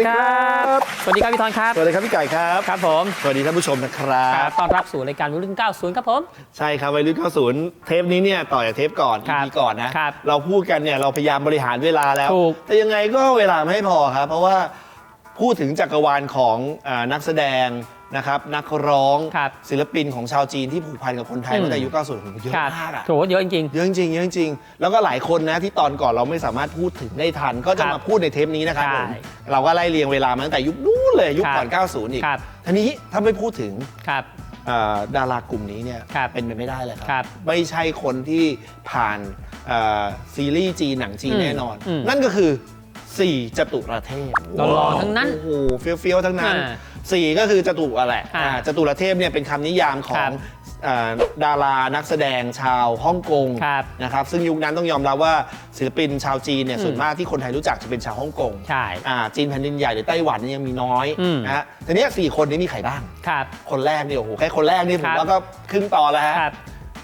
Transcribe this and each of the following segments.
ดีครับ สวัสดีครับพี่ทอนครับ สวัสดีครับพี่ไก่ครับ ครับผม สวัสดีท่านผู้ชมนะครับครับ ต้อนรับสู่รายการวัยรุ่น 90 ครับผม ใช่ครับวัยรุ่น 90 เทปนี้เนี่ยต่อจากเทปก่อนครับ EP ก่อนนะครับ เราพูดกันเนี่ยเราพยายามบริหารเวลาแล้ว ถูก แต่ยังไงก็เวลาไม่พอครับ เพราะว่า พูดถึงจักรวาลของอานักแสดงนะครับนักร้องครับศิลปินของชาวจีนที่ผูกพันกับคนไทยอืม ตั้งแต่ยุค90ผมเยอะครับมากอะ โถเยอะจริง เยอะจริงๆเยอะจริงๆแล้วก็หลายคนนะที่ตอนก่อนเราไม่สามารถพูดถึงได้ทัน ก็จะครับมาพูดในเทปนี้นะครับใช่ผมเราก็ไล่เรียงเวลามาตั้งแต่ยุคนู้นเลยยุคก่อนครับ90 อีกครับ ทีนี้ถ้าไม่พูดถึงๆ ครับ เอ่อดารากลุ่มนี้เนี่ยครับเป็นไปไม่ได้เลยคครัรับไม่ใช่คนที่ผ่านเอ่อซีรีส์จีนหนังจีนอืมแน่นอน อืมนั่นก็คือ สี่จตุรเทพหล่อๆทั้งนั้นโอ้โหเฟี้ยวๆทั้งนั้น อ่าสี่ก็คือจตุอะไรอ่า อ่าจตุรเทพเนี่ยเป็นคำนิยามขอครังบเอ่อดารานักแสดงชาวฮ่องกงครับนะครับซึ่งยุคนั้นต้องยอมรับว่าศิลปินชาวจีนเนี่ยอืม ส่วนมากที่คนไทยรู้จักจะเป็นชาวฮ่องกงใช่ อ่าจีนแผ่นดินใหญ่หรือไต้หวันเนี่ยยังมีน้อยอืม นะฮะทีเนี้ยสี่คนนี้มีใครบ้าง ครับ คนแรกนี่โอ้โหแค่คนแรกนี่ผคมรับว่าก็ครึ่งต่อแล้วฮะ ครับ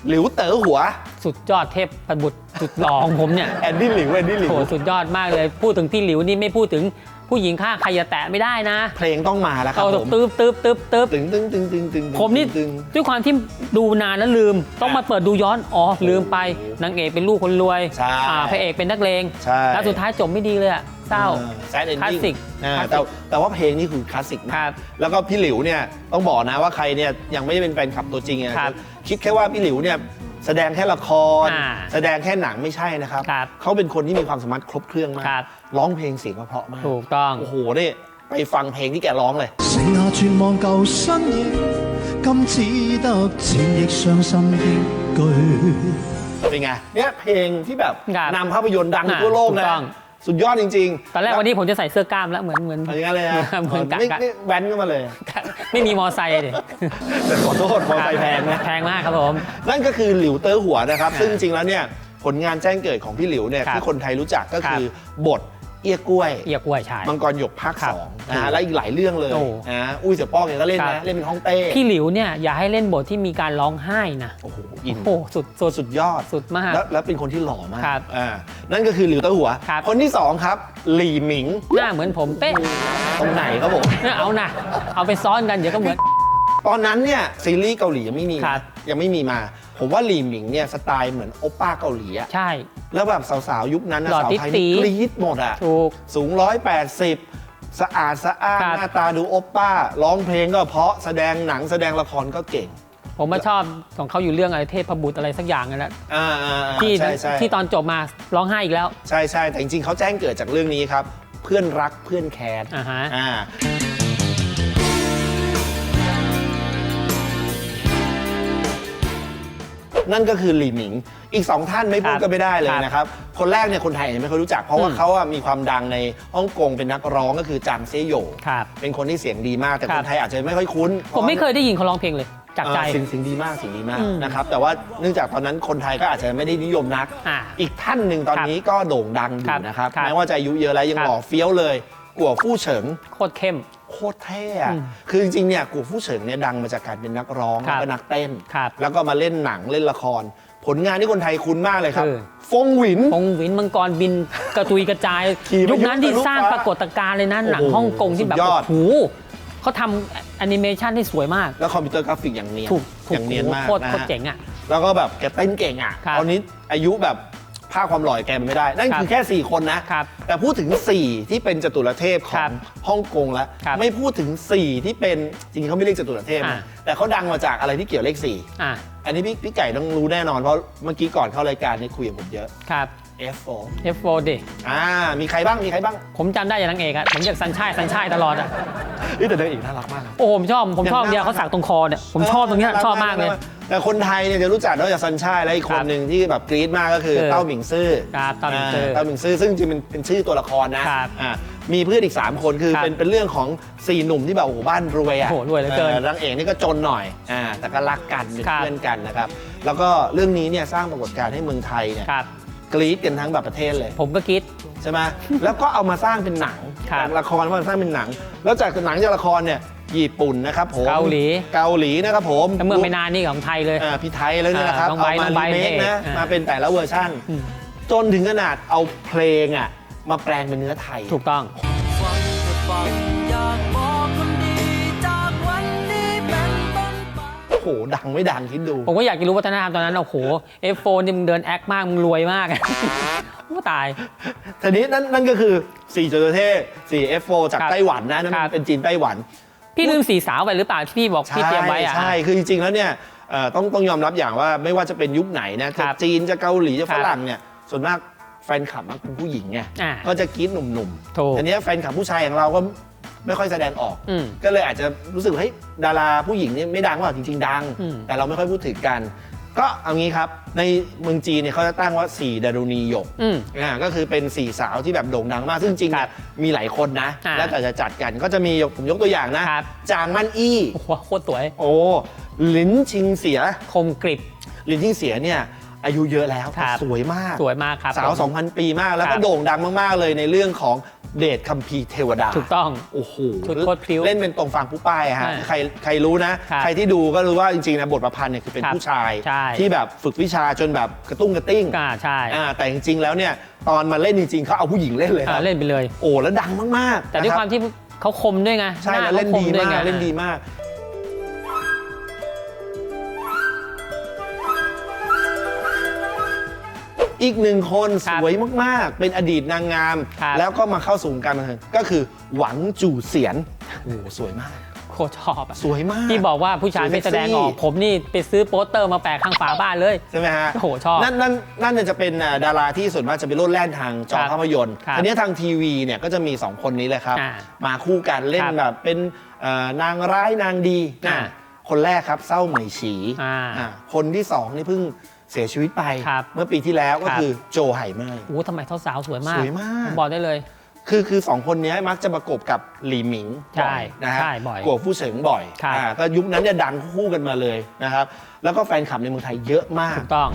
หลิวเต๋อหัวสุดยอดเทพประบุตรสุดหล่อของผมเนี่ยแอนดี้หลิวแอนดี้หลิโหวสุดยอดมากเลย พูดถึงพี่หลิวนี่ไม่พูดถึงผู้หญิงข้างใครจะแตะไม่ได้นะเพลงต้องมาแล้วครับเอาผมตึ๊บตึ๊บตึ๊บตึ๊บตึงตึงตึงตึงตึงผมนี่ตึง ด้วยความที่ดูนานแล้วลืม ต้องมาเปิดดูย้อนอ๋อลืมไปนางเอกเป็นลูกคนรวยใช่อ่าพระเอกเป็นนักเลงใช่ แล้วสุดท้ายจบไม่ดีเลยอะเศร้า แซดเอนคลาสดิ้งสิกอ่าคลาสสิกแต่แต่ว่าเพลงนี่คือคลาสสิกคมารักบแล้วก็พี่หลิวเนี่ยต้องบอกนะว่าใครเนี่ยยังไม่ได้เป็นแฟนคลับตัวจริงอะครับ คิดแค่ว่าพี่หลิวเนี่ยแสดงแค่ละคร อ่า แสดงแค่หนังไม่ใช่นะครับ ครับ เขาเป็นคนที่มีความสามารถครบเครื่องมาก ครับ ร้องเพลงเสียงก็เพราะมาก ถูกต้อง โอ้โหนี่ไปฟังเพลงที่แกร้องเลย 剩下绝望旧身影，今只得渐翼伤心的句。 เป็นไงเนี่ยเพลงที่แบบ ครับ นำภาพยนตร์ดัง อ่า ทั่วโลก ถู นะ กต้อง สุดยอดจริงๆตอนแรกวันนี้ผมจะใส่เสื้อกล้ามแล้วเหมือนเหมือนเอาอย่างนั้นเลยนะเหมือนกะไม่กะไม่แว้นขึ้นมาเลย ไม่มีมอไซค์เลยแต่ขอโทษมอไซค์แพงนะแพงมากครับผม นั่นก็คือหลิวเตอร์หัวนะครับอ่าซึ่งจริงๆแล้วเนี่ยผลงานแจ้งเกิดของพี่หลิวเนี่ยครับที่คนไทยรู้จักก็ครับคือบท เอี้ยกล้วย เอียกล้วยชายมังกรหยกภาคครับสองนะฮะและอีกหลายเรื่องเลยโอ้ นะอุ้ยเสี่ยป้องเนี่ยก็เล่นครันะบเล่นเป็นฮ่องเต้พี่หลิวเนี่ยอย่าให้เล่นบทที่มีการร้องไห้นะโอ้โหอิน โอ้โหสุดสุด สุดยอดสุดมากแล้วแล้วเป็นคนที่หล่อมากครับอ่านั่นก็คือหลิวเตอร์หัว ครับ คนที่สองครับ หลี่หมิง หน้าเหมือนผมเป๊ะตรงไหนครับผม เนี่ยเอานะเอาไปซ้อนกันเดี๋ยวก็เหมือน ตอนนั้นเนี่ยซีรีส์เกาหลียังไม่มี ครับ ยังไม่มีมา ผมว่าหลี่หมิงเนี่ยสไตล์เหมือนโอป้าเกาหลีอะใช่ แล้วแบบสาวๆ ยุคนั้นนะหล่อสาวไทยติ๊นี่ดๆ กรี๊ดหมดอะถูก สูง 180 สะอาดสะอ้านครับ หน้าตาดูโอป้า ร้องเพลงก็เพราะแสดงหนังแสดงละครก็เก่งผมมาชอบของเขาอยู่เรื่องอะไรเทพบุตรอะไรสักอย่างนั่นแหละอ่าอ่าอ่าที่ใช่ใช่ ที่ตอนจบมาร้องไห้อีกแล้ว ใช่ใช่แต่จริงๆ เขาแจ้งเกิดจากเรื่องนี้ครับ เพื่อนรักเพื่อนแค้นอ่าฮะ อ่า นั่นก็คือหลี่หมิง อีกสองท่านไม่พูดครับก็ไม่ได้เลยครับนะครับ คนแรกเนี่ยคนไทยยังไม่ค่อยรู้จัก เพราะว่าอืมเขาอะมีความดังในฮ่องกงเป็นนักร้องก็คือจางเซโยครับเป็นคนที่เสียงดีมากแต่ครัคบนไทยอาจจะไม่ค่อยคุ้น ผมไม่เคยได้ยินเขาร้องเพลงเลย จากใจ เออเสียงเสียงดีมากเสียงดีมากอืมนะครับแต่ว่าเนื่องจากตอนนั้นคนไทยก็อาจจะไม่ได้นิยมนัก อ่าอีกท่านหนึ่งตอนนี้ก็โด่งดังอครัยู่บนะครับครับแม้ว่าจะอายุเยอะแล้วยังครับ หล่อเฟี้ยวเลยกัวฟู่เฉิง โคตรเข้ม โคตรเท่อะอืมคือจริงๆ เนี่ยกูฟู่เฉิงเนี่ยดังมาจากการเป็นนักร้องครัแล้วบก็นักเต้น ครับแล้วก็มาเล่นหนังเล่นละคร ผลงานที่คนไทยคุ้นมากเลยครับคือฟงหวิน พงหวินมังกรบินกระจุยกระจาย ขี่พายุยุคนั้นที่ทะลุสร้างฟ้าปรากฏการณ์เลยนะหนังโอ้โหฮ่องกงที่แบบสุดยอด โอ้โหเขาทำแอนิเมชันที่สวยมาก แล้วคอมพิวเตอร์กราฟิกอย่างเนียนถูกถูอกย่างเนียนมากโคตรนะโคตรฮะเจ๋งอะแล้วก็แบบแกเต้นเก่งอะครับ ตอนนี้อายุแบบ ภาคความหล่อแกมันไม่ได้ นั่นครับคือแค่ 4 คนนะ ครับแต่พูดถึง 4 ที่เป็นจตุรเทพขครัองบฮ่องกงแล้ว ครับไม่พูดถึง 4 ที่เป็นจริงๆเขาไม่เรียกจตุรเทพอ่านะแต่เขาดังมาจากอะไรที่เกี่ยวเลขอะ4อันนี้พี่พี่ไก่ต้องรู้แน่นอนเพราะเมื่อกี้ก่อนเข้ารายการนี่คุยกับผมเยอะ ครับ F4 F4 ดิอ่า มีใครบ้าง มีใครบ้างผมจำได้อย่างนางเอกอะผมอยากสัญชายสัญชายตลอดอะเฮ้ยแต่นางเอกน่ารักมากนะ โอ้โหผมชอบ ผมชอบอย่างน่าเนี่ยเขาสักตรงคอเนี่ยผมชอบตรงเนี้ยน่ารัชอบมากเลย แต่คนไทยเนี่ยจะรู้จักนอกจากซันชายและอีกคครันบหนึ่งที่แบบกรี๊ดมากก็คือคือเต้าหมิงซื่อครับเต้าหมิงซื่อเต้าหมิงซื่อซึ่งจริงๆเป็นเป็นชื่อตัวละครนะครับอ่ามีเพื่อนอีก 3 คนคือครับเป็นเป็นเรื่องของสี่หนุ่มที่แบบโอ้โหบ้านรวยอะโอ้โหรวยเหลือเกินนางเอกนี่ก็จนหน่อยอ่าแต่ก็รักกันเป็นครับ เพื่อนกันนะครับแล้วก็เรื่องนี้เนี่ยสร้างปรากฏการณ์ให้เมืองไทยเนี่ย ครับ กรี๊ดกันทั้งแบบประเทศเลย ผมก็คิด ใช่ไหม แล้วก็เอามาสร้างเป็นหนังครับจากละครมาสร้างเป็นหนัง แล้วจากหนังจากละครเนี่ย ญี่ปุ่นนะครับผม เกาหลี เกาหลีนะครับผมแต่เมื่อไม่นานนี่ของไทยเลย อ่าพี่ไทยแล้วเนี่ยนะครับ อ่าน้องเอาไบร์ทมาน้องไบรีร์ทเมคนะเท่อ่าม มาเป็นแต่ละเวอร์ชั่นอืมจนถึงขนาดเอาเพลงอะมาแปลงเป็นเนื้อไทย ถูกต้อง ฟังบทฟัง โอ้โหดังไม่ดังคิดดู ผมก็อยากจะรู้วัฒนธรรมตอนนั้นโอ้โห F4 นี่มึงเดินแอคมาก มึงรวยมาก โอ้ตาย ทีนี้นั่นนั่นก็คือ4โจโจเท่4 F4 จากครับไต้หวันนะนั่นครับ เป็นจีนไต้หวัน พี่ลืมสีสาวไปหรือเปล่าที่พี่บอกพี่เตรียมไว้อะ ใช่ คือจริงๆ แล้วเนี่ยเอ่อต้องต้องยอมรับอย่างว่าไม่ว่าจะเป็นยุคไหนนะครัจะบจีนจะเกาหลีจะครัฝบรั่งเนี่ยส่วนมากแฟนคลับมักเป็นผู้หญิงไงอ่าก็จะกรี๊ดหนุ่มถูกๆอันนี้แฟนคลับผู้ชายอย่างเราก็ ไม่ค่อยแสดงออก อืม ก็เลยอาจจะรู้สึกว่าเฮ้ยดาราผู้หญิงเนี่ยไม่ดังว่าจริง ๆ ดัง อืม แต่เราไม่ค่อยพูดถึงกัน ก็เอางี้ครับ ในเมืองจีนเนี่ยเขาจะตั้งว่าสี่ดารุณีหยก อืม อ่าก็คือเป็นสี่สาวที่แบบโด่งดังมาก ซึ่งจริงๆครัเนี่ยบมีหลายคนนะ อ่าแล้วแต่จะจัดกันก็จะมีผมยกตัวอย่างนะ ครับ จางมั่นอี้ โอ้โหโคตรสวย โอ้หลินชิงเสีย คมกริบหลินชิงเสียเนี่ยอายุเยอะแล้วครับ สวยมาก สวยมากครับสาว ผม 2,000 ปีมากแล้วครัก็บโด่งดังมาก ๆ เลยในเรื่องของ เดชคัมภีร์เทวดาถูกต้อง โอ้โหชุดโคตรพริ้วเล่นเป็นตรงฟังผู้ป้ายอะฮะอ่าใครใครรู้นะ ครับใครที่ดูก็รู้ว่าจริงๆนะบทประพันธ์เนี่ยคือเป็นครับผู้ชาย ใช่ ที่แบบฝึกวิชาจนแบบกระตุ้งกระติ้งอ่าใช่อ่าแต่จริงๆแล้วเนี่ยตอนมาเล่นจริงๆเขาเอาผู้หญิงเล่นเลยคอ่ารับเล่นไปเลย โอ้แล้วดังมากๆแต่ด้วยนะครัวาบมที่เขาคมด้วยไงใช่หแล้วขเล่นคมดีวยมากไง เล่นดีมาก อีกหนึ่งคนคสรับวยมาก ๆ เป็นอดีตนางงาม ครับ แล้วก็มาเข้าสู่วงการบันเทิงก็คือหวังจู่เสียนโอ้โหสวยมาก โคตรชอบอะสวยมากที่บอกว่าผู้ชายไม่แสดงออก ผมนี่ไปซื้อโปสเตอร์มาแปะข้างฝาบ้านเลย ใช่ไหมฮะโอ้โหชอบนั่นนั่นนั่นจะเป็นอ่าดาราที่ส่วนมากจะไปโลดแล่นทางจอครับภาพยนตร์ครับอันนี้ทางทีวีเนี่ยก็จะมี 2 คนนี้เลยครับ อ่ามาคู่กันเล่นครับแบบเป็นเอ่อนางร้ายนางดีอ่าอะคนแรกครับเศร้าเหมยฉีอ่าอ่าคนที่สองนี่เพิ่ง เสียชีวิตไป ครับ เมื่อปีที่แล้วก็ครับคือโจไห่เมย โอ้โหทำไมสาวๆสวยมากสวยมาก ผมบอกได้เลย คือคือสองคนนี้มักจะประกบกับหลีหมิงใช่บ่อยนะฮะใช่บ่อยกัวผู้เฉิงบ่อยครับอ่าก็ยุคนั้นเนี่ยดังคู่กันมาเลยนะครับแล้วก็แฟนคลับในเมืองไทยเยอะมาก ถูกต้อง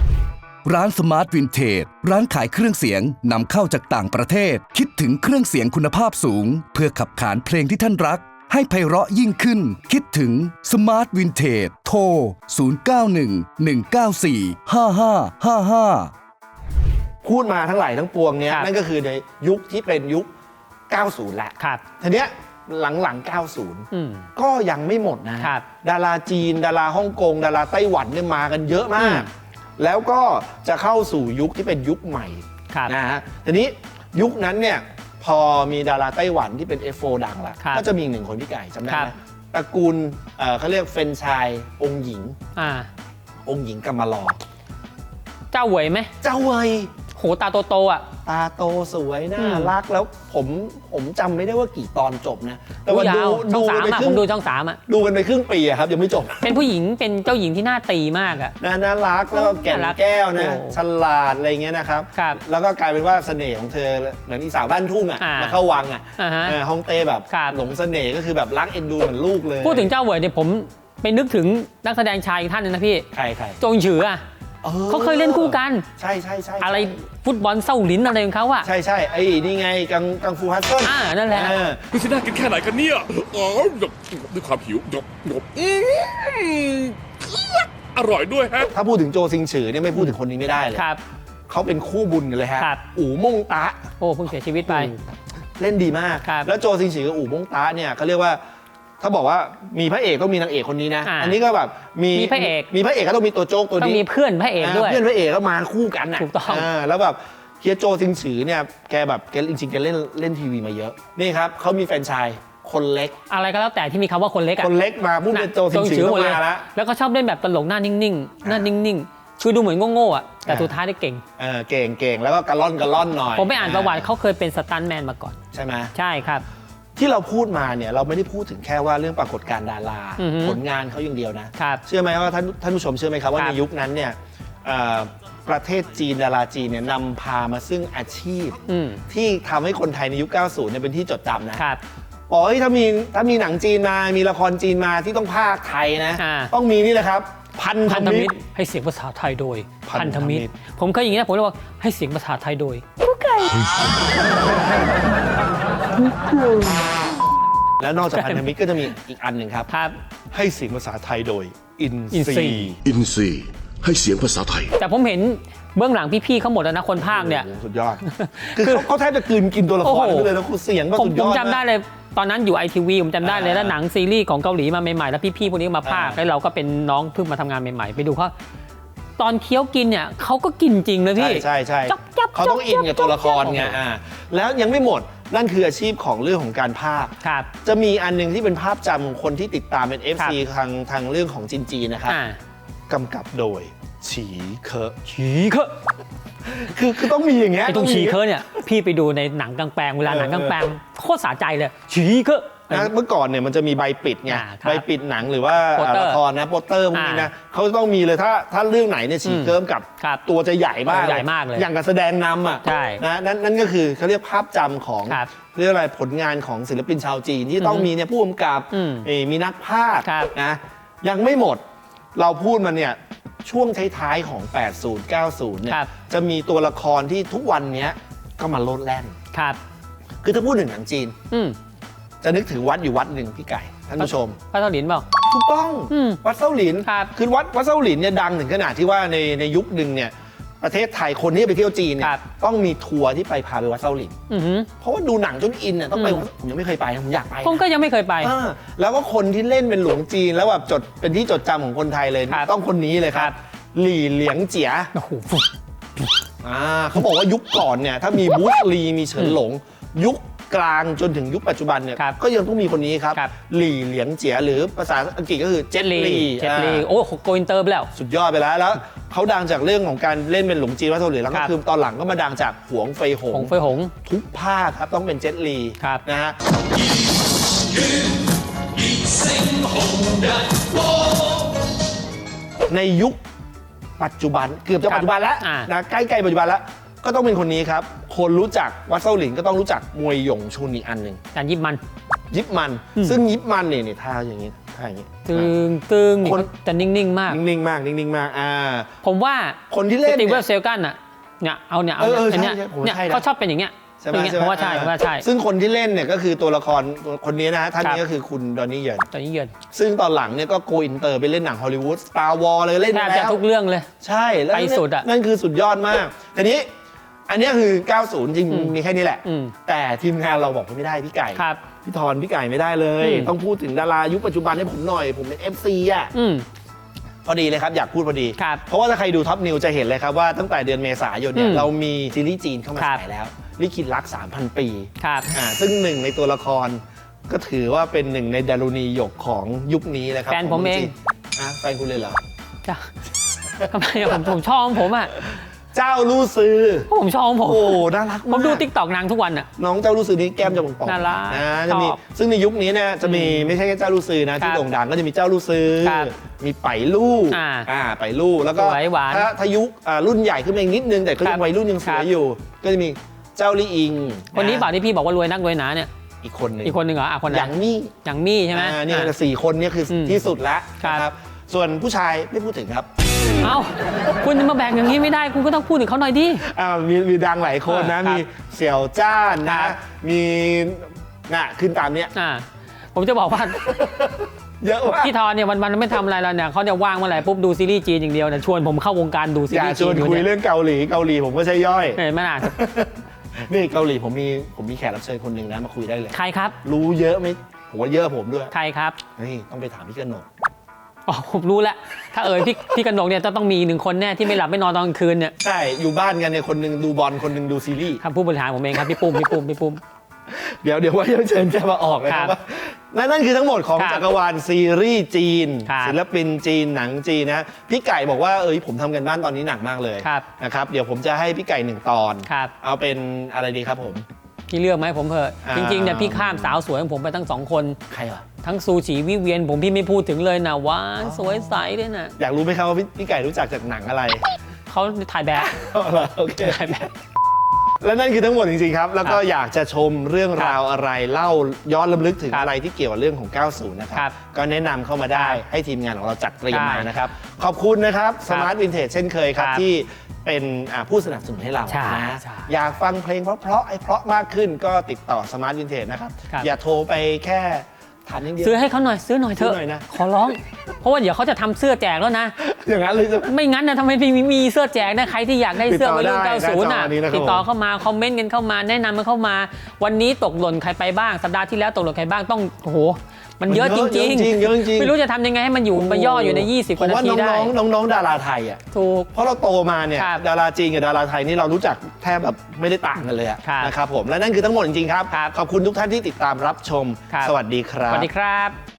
ร้านสมาร์ทวินเทจร้านขายเครื่องเสียงนำเข้าจากต่างประเทศ คิดถึงเครื่องเสียงคุณภาพสูง เพื่อขับขานเพลงที่ท่านรัก ให้ไพเราะยิ่งขึ้น คิดถึงสมาร์ทวินเทจโทร 0911945555 พูดมาทั้งหลายทั้งปวงเนี้ยครับนั่นก็คือในยุคที่เป็นยุค 90 แหละครับทีเนี้ยหลังๆ อืม90 ก็ยังไม่หมดนะ ครับดาราจีน ดาราฮ่องกง ดาราไต้หวันเนี่ยมากันเยอะมากอืมแล้วก็จะเข้าสู่ยุคที่เป็นยุคใหม่ครับนะฮะทีนี้ยุคนั้นเนี่ย พอมีดาราไต้หวันที่เป็น F4 ดังละครับก็จะมีอีกหนึ่งคนพี่ไก่จำได้ครัไหมบ ตระกูลเอ่อเขาเรียกเฟรนไชายองค์หญิง อ่า องค์หญิงกำมะลอ เจ้าเหวยไหม เจ้าเวย โหตาโตๆอะ ตาโตสวยน่าอืมรักแล้วผมผมจำไม่ได้ว่ากี่ตอนจบนะ แต่ว่าดูยาดูวช่องดูสามไปอะคผรึ่มงดูช่องสามอะดูกันไปครึ่งปีอะครับ ยังไม่จบ เป็นผู้หญิงเป็นเจ้าหญิงที่หน้าตีมากอะน่าน่ารักแล้วก็แก่นน่ารักแก้วนะโอ้ฉลาดอะไรเงี้ยนะครับ ครับแล้วก็กลายเป็นว่าเสน่ห์ของเธอเหมือนอีสาวบ้านทุ่งอะอ่ามาเข้าวังอะอ่าฮะเออฮ่องเต้แบบครับ หลงเสน่ห์ก็คือแบบรักเอ็นดูเหมือนลูกเลยพูดถึงเจ้าเหวยเนี่ยผมไปนึกถึงนักแสดงชายอีกท่านหนึงนะพี่ ใครใครโจงฉืออะออ เขาเคยเล่นคู่กัน ใช่ใช่ใช่อะไรฟุตบอลเศร้าหลินอะไรของเขาอะใช่ใช่ไอ้นี่ไงกังกังฟูฮัตเซิลอ่านั่นแหละเออมันจะน่ากินแค่ไหนกันเนี่ยอ๋อหยบด้วยความหิวหยบหยบอืมอร่อยด้วยฮะ ถ้าพูดถึงโจซิงฉือเนี่ยไม่พูดถึงคนนี้ไม่ได้เลยครับเขาเป็นคู่บุญกันเลยฮะครับอู่ม่งตะ โอ้เพิ่งเสียชีวิตไป เล่นดีมากครับแล้วโจซิงฉือกับอู่ม่งตะเนี่ยเขาเรียกว่า ถ้าบอกว่ามีพระเอกต้องมีนางเอกคนนี้นะ อ่าอันนี้ก็แบบมีมีพระเอก มีพระเอกก็ต้องมีตัวโจ๊กตัวต้องนี้มีเพื่อนพระเอกด้วย เพื่อนพระเอกก็มาคู่กันน่ะถูกต้องาแล้วแบบเฮียโจซิงฉือเนี่ยแกแบบแกจริงๆแกเล่นเล่นทีวีมาเยอะนี่ครับเขามีแฟรนไชายคนเล็ก อะไรก็แล้วแต่ที่มีคำว่าคนเล็กอะคนเล็กมาพูดเป็นโจซิงฉือหมต้อดงเลยมาแล้ว แล้วก็ชอบเล่นแบบตลกหน้านิ่งๆ หน้านิ่งๆ คือดูเหมือนโง่ๆอะแต่อ่า สุดท้ายได้เก่ง เออเก่งเก่งแล้วก็กระล่อนกระล่อนหน่อยผมไปอ่านประวัติเขาเคยเป็นสตันท์แมนมาก่อน ใช่ไหม ใช่ครับ ที่เราพูดมาเนี่ยเราไม่ได้พูดถึงแค่ว่าเรื่องปรากฏการณ์ดาราอือฮึผลงานเขาอย่างเดียวนะ ครับเชื่อไหมว่าท่านท่านผู้ชมเชื่อไหมครับว่าครับ ในยุคนั้นเนี่ยเอ่อประเทศจีนดาราจีนเนี่ยนำพามาซึ่งอาชีพ อืมที่ทำให้คนไทยในยุค 90 เนี่ยเป็นที่จดจำนะ ครับอ๋อเฮ้ยถ้ามีถ้ามีหนังจีนมา มีละครจีนมาที่ต้องภาคไทยนะ อ่า ต้องมีนี่แหละครับ พันธพันธมิมิตตร รให้เสียงภาษาไทยโดยพันธมิตรผมเคยอย่างนี้นะผมเลยบอกให้เสียงภาษาไทยโดย แล้วนอกจากพันธมิตรก็จะมีอีกอันหนึ่งครับ ครับ ให้เสียงภาษาไทยโดยอินอินซี ซีอินซีย์ให้เสียงภาษาไทย แต่ผมเห็นเบื้องหลังพี่ๆเขาหมดแล้วนะคนภาคเนี่ย โอ้โหสุดยอด คือเขาเขาแทบจะกลืนกินตัวละครโอ้โหไปเลยนะคุณเสียงก็ผมสุดผยมอดจำได้นะเลย ตอนนั้นอยู่ไอทีวีผมจำได้เลยอ่าแล้วหนังซีรีส์ของเกาหลีมาใหม่ๆแล้วพี่ๆพวกนี้มาพากย์อ่าแล้วเราก็เป็นน้องเพิ่งมาทำงานใหม่ๆ ไปดูเขา ตอนเคี้ยวกินเนี่ยเขาก็กินจริงเลยใช่พี่ใช่ใช่จับจับเขาต้องจับอินกับตัวละครไงจับ อ่าแล้วยังไม่หมดนั่นคืออาชีพของเรื่องของการภาค ครับ จะมีอันหนึงที่เป็นภาพจำของคนที่ติดตามเป็น FC ครับทางทางเรื่องของจินจีนะครับอ่ากำกับโดย ฉีเคอะฉีเคอะคือคือต้องมีอย่างเงี้ยไอ้ตรงมี ฉีเคอะเนี่ยพี่ไปดูในหนังกลางแปลงเวลาหนังกลางแปลงโคตรสะใจเลยฉีเคอะ นะเมื่อก่อนเนี่ยมันจะมีใบปิดไงอ่าครับใบปิดหนังหรือว่าโปสเตอร์ละครนะโปสเตอร์พวกนี้อ่านะเขาจะต้องมีเลยถ้าถ้าเรื่องไหนเนี่ยฉีอืมเคิมกับครับตัวจะใหญ่มากใหญ่มากเลยอย่างกับแสดงนำอะใช่นะนั่นนั่นก็คือเขาเรียกภาพจำของครับเรียกอะไรผลงานของศิลปินชาวจีนที่ต้องอือฮึมีเนี่ยผู้กำกับอืมเอ่อมีนักภาคครับ นะยังไม่หมดเราพูดมาเนี่ยช่วงท้ายๆของ 80 90 เนี่ยครับ จะมีตัวละครที่ทุกวันเนี้ยก็มาโลดแล่น ครับ คือถ้าพูดถึงหนังจีน อืม จะนึกถึงวัดอยู่วัดหนึ่งพี่ไก่ท่านผู้ชม พระเจ้าหลินเปล่า ถูกต้องอืมวัดเส้าหลินครับคือวัดวัดเส้าหลินเนี่ยดังถึงขนาดที่ว่าในในยุคหนึ่งเนี่ยประเทศไทยคนที่ไปเที่ยวจีนเนี่ครัยบ ต้องมีทัวร์ที่ไปพาไปวัดเส้าหลิน อือหือ เพราะว่าดูหนังจนอินเนี่ยต้องไปอืม ผมยังไม่เคยไปนะผมอยากไปนะผมก็ยังไม่เคยไป อ่าแล้วก็คนที่เล่นเป็นหลวงจีน แล้วแบบจดเป็นที่จดจำของคนไทยเลยครับต้องคนนี้เลยคครัรับ บ หลี่เหลียงเจีย โอ้โห อ่าเขาบอกว่ายุคก่อนเนี่ยถ้ามีบูสลีมีเฉินหลง ยุค กลางจนถึงยุคปัจจุบันเนี่ยครับก็ยังต้องมีคนนี้ครับ ครับ หลี่เหลียงเจียหรือภาษาอังกฤษก็คือเจ็เจ็ตดลีลีเจ็ดลีอ่า โอ้โกอินเตอร์ไปแล้ว สุดยอดไปแล้ว แล้วเขาดังจากเรื่องของการเล่นเป็นหลงจีนวัดเกาหลีแล้วคก็รับ คือตอนหลังก็มาดังจากหวงเฟยหของงเฟยหง ทุกภาคครับต้องเป็นเจ็ตลีครับ นะฮะ ในยุคปัจจุบันเกือบจะครับปัจจุบันแล้วอ่านะใกล้ๆปัจจุบันแล้ว ก็ต้องเป็นคนนี้ครับ คนรู้จักวัดเซาหลินก็ต้องรู้จักมวยหยงชุนอีกอันหนึ่งการยิบมัน ยิบมัน อืม ซึ่งยิบมันเนี่ยนี่ท่าอย่างนี้ท่าอย่างนี้ ตึงตึงคนจะนิ่งๆมาก นิ่งๆมากนิ่งๆมากอ่า ผมว่าคนที่สเล่นตีเวเนี่ลยเซลกันอะเนี่ยเอาเนี่ยเอาเออเออเนี่ยใช่ใช่ผมว่าเนี่ยใช่นะ เขาชอบเป็นอย่างเงี้ยใช่ไหมอย่างเงี้ยใช่ไหมผมว่าใช่อ่ผมว่าใช่ ซึ่งคนที่เล่นเนี่ยก็คือตัวละครคนนี้นะฮะท่านครับนี้ก็คือคุณดอนนี่เยิน ตอนนี้เยือนซึ่งตอนหลังเนี่ยก็โกอินเตอร์ไปเล่นหนังฮอลลีวูดสตาร์วอลเลยเล่นแทมาบจะแล้วทุกเรื่องเลย ใช่แล้วไปสุดอะ นั่นคือสุดยอดมากทีนี้ อันเนี้ยคือ 90 จริงอืมมีแค่นี้แหละ อืมแต่ทีมงานเราบอกว่าไม่ได้พี่ไก่ ครับ พี่ทอนพี่ไก่ไม่ได้เลย อืม ต้องพูดถึงดารายุคปัจจุบันให้ผมหน่อย ผมเป็น FC อะ อืม พอดีเลยครับ อยากพูดพอดี ครับเพราะว่าถ้าใครดูท็อปนิวจะเห็นเลยครับว่าตั้งแต่เดือนเมษายนเนี่อืยมเรามีซีรีส์จีนเข้ามาครับ ฉายแล้ว ลิขิตรัก 3,000 ปี ครับ อ่าซึ่งหนึ่งในตัวละครก็ถือว่าเป็นหนึ่งในดารุณีหยกของยุคนี้เลยครับแฟนผมเองขจีอะแฟนคุณเลยเหรอ จ้ะทำไมอะผมผมชอบของผมอะ เจ้าลู่ซื้อ ผมชอบของผม โอ้น่ารักผมากดูติ๊กตอกนางทุกวันอะ น้องเจ้าลู่ซื้อนี่แก้มจะป่องๆน่ารักนะจะมีชอบซึ่งในยุคนี้เนี่ยจะมีไม่ใช่แค่เจ้าลู่ซื้อนะที่ครับโด่งดังก็จะมีเจ้าลู่ซื้อครับมีไปลู่อ่าอ่าไปลู่แล้วก็สวยหวานถ้าถ้ายุคอ่ารุ่นใหญ่ขึ้นมาอีกนิดนึงแต่ก็ครัยับงวัยรุ่นยังสครัวยบ อยู่ ก็จะมีเจ้าลี่อิงคนนี้ะเปล่าที่พี่บอกว่ารวยนักรวยหนาเนี่ย อีกคนหนึ่งอีกคนหนึ่งเหรออะคนไหนอย่างมี่อย่างมี่ใช่ไหม อ่านี่อะสี่คนเนี่ยคืออมที่สุดแล้วครับ นะครับ ส่วนผู้ชายไม่พูดถึงครับ เอ้าคุณจะมาแบ่งอย่างนี้ไม่ได้ คุณก็ต้องพูดถึงเขาหน่อยดิอ่ามีมีดังหลายคนนะอ่าครับมีเสี่ยวจ้านครันะบมีน่ะขึ้นตามเนี้ยอ่า ผมจะบอกว่า เยอะมาก พี่ทอนเนี่ยวันๆไม่ทำอะไรแล้วเนี่ยเขาจะว่างเมื่อไหร่ปุ๊บดูซีรีส์จีนอย่างเดียวเนี่ยชวนผมเข้าวงการดูซีอย่ารีส์ชจีวนนอยู่คุยเนี่ยเรื่องเกาหลีเกาหลีผมก็ใช่ย่อย เห็นไหมล่ะนี่เกาหลีผมมีผมมีแขกรับเชิญคนหนึ่งนะมาคุยได้เลย ใครครับ รู้เยอะไหมผมว่าเยอะผมด้วย ใครครับ นี่ต้องไปถามพี่กนก อ๋อผมรู้แล้ว ถ้าเอ่ยพี่พี่กนกเนี่ยจะต้องมีหนึ่งคนแน่ที่ไม่หลับไม่นอนตอนกลางคืนเนี่ยใช่อยู่บ้านกันเนี่ยคนหนึ่งดูบอลคนหนึ่งดูซีรีส์ครับผู้บริหารผมเองครับพี่ปุ้มพี่ปุ้มพี่ปุ้ม เดี๋ยวเดี๋ยวว่าจะเชิญจะมาออกเลยครันะบว่านั่นนั่นคือทั้งหมดของครับจักรวาลซีรีส์จีน ครับศิลปินจีนหนังจีนนะพี่ไก่บอกว่าเอ้ยผมทำกันบ้านตอนนี้หนักมากเลยครับนะครับเดี๋ยวผมจะให้พี่ไก่หนึ่งตอน ครับ เอาเป็นอะไรดีครับผม พี่เลือกไหมผมเถอะอ่าจริงๆเนี่ยพี่ข้ามสาวสวยของผมไปทั้งสองคน ใครวะทั้งซูชีวิเวียนผมพี่ไม่พูดถึงเลยนะหวานอ๋อสวยใสเลยนะอยากรู้ไหมครับว่าพี่พี่ไก่รู้จักจากหนังอะไรเขาถ่ายแบบโอเค ถ่ายแบบ และนั่นคือทั้งหมดจริงๆครับ แล้วก็ครับอยากจะชมเรื่องราวอะไรเล่าย้อนลำลึกถึงครับอะไรที่เกี่ยวกับเรื่องของ 90 นะคครัรับบ ก็แนะนำเข้ามาได้ครับให้ทีมงานของเราจัดเตรียมใช่มานะครับ ขอบคุณนะครับสครับมาร์ทวินเทจเช่นเคยครับ ครับที่เป็นอ่าผู้สนับสนุนให้เราใช่นะใช่อยากฟังเพลงเพราะๆไอ้เพราะมากขึ้นก็ติดต่อสมาร์ทวินเทจนะครับ ครับอย่าโทรไปแค่ ถามอย่างเดียว ซื้อให้เขาหน่อยซื้อหน่อยเถอะซื้อหน่อยนะ ขอร้อง เพราะว่าเดี๋ยวเขาจะทำเสื้อแจกแล้วนะ อย่างนั้นเลยจะไม่งั้นนะทำไมไม่มีมีเสื้อแจกนะใครที่อยากได้เสื้อติดต่อวัยรุ่นได้90น่ะหน้าจอนี้นะครับติดต่อผมเข้ามาคอมเมนต์กันเข้ามาแนะนำมันเข้ามา วันนี้ตกหล่นใครไปบ้างสัปดาห์ที่แล้วตกหล่นใครบ้างต้องโอ้โห มันเยอะจริงเยอะจริงเยอะจริงไม่รู้จะทำยังไงให้มันอยู่มันย่ออยู่ใน 20กผมว่านาว่าทีได้น้องๆน้องๆดาราไทยอะถูกเพราะเราโตมาเนี่ยครับดาราจีนกับดาราไทยนี่เรารู้จักแทบแบบไม่ได้ต่างกันเลยอะครับนะครับผมและนั่นคือทั้งหมดจริงๆครับ ครับขอบคุณทุกท่านที่ติดตามรับชม ครับ สวัสดีครัสบ วัสดีครับ